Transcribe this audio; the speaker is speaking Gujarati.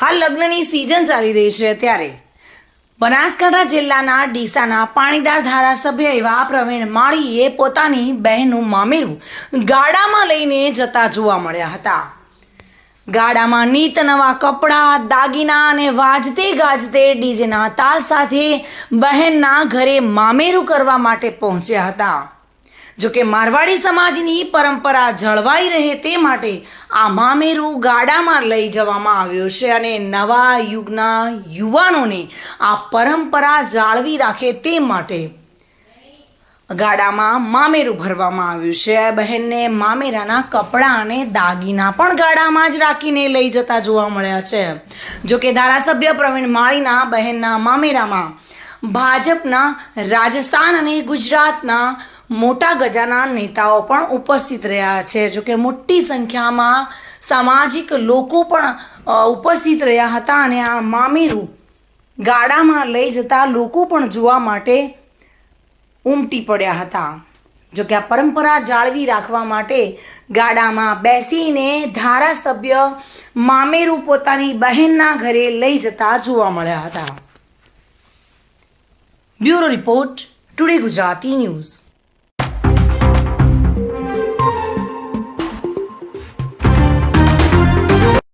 હાલ લગ્નની સિઝન ચાલી રહી છે ત્યારે બનાસકાંઠા જિલ્લાના ડીસાના પાણીદાર ધારાસભ્ય એવા પ્રવીણ માળીએ પોતાની બહેનનું મામેરું ગાડામાં લઈને જતા જોવા મળ્યા હતા. ગાડામાં નીત નવા કપડાં, દાગીના અને વાજતે ગાજતે ડીજેના તાલ સાથે બહેનના ઘરે મામેરું કરવા માટે પહોંચ્યા હતા. જોકે મારવાડી સમાજની પરંપરા જળવાઈ રહે તે માટે આ મામેરું ગાડામાં લઈ જવામાં આવ્યું છે અને નવા યુગના યુવાનોને આ પરંપરા જાળવી રાખે તે માટે ગાડામાં મામેરું ભરવામાં આવ્યું છે. બહેનને મામેરાના કપડાં અને દાગીના પણ ગાડામાં જ રાખીને લઈ જતા જોવા મળ્યા છે. જોકે ધારાસભ્ય પ્રવીણ માળીના બહેનના મામેરામાં ભાજપના રાજસ્થાન અને ગુજરાતના મોટા ગજાના નેતાઓ પણ ઉપસ્થિત રહ્યા છે. જોકે મોટી સંખ્યામાં સામાજિક લોકો પણ ઉપસ્થિત રહ્યા હતા અને આ મામેરું ગાડામાં લઈ જતા લોકો પણ જોવા માટે ઉમટી પડ્યા હતા. જોકે આ પરંપરા જાળવી રાખવા માટે ગાડામાં બેસીને ધારાસભ્ય મામેરું પોતાની બહેનના ઘરે લઈ જતા જોવા મળ્યા હતા. Bureau report, today Gujarati news.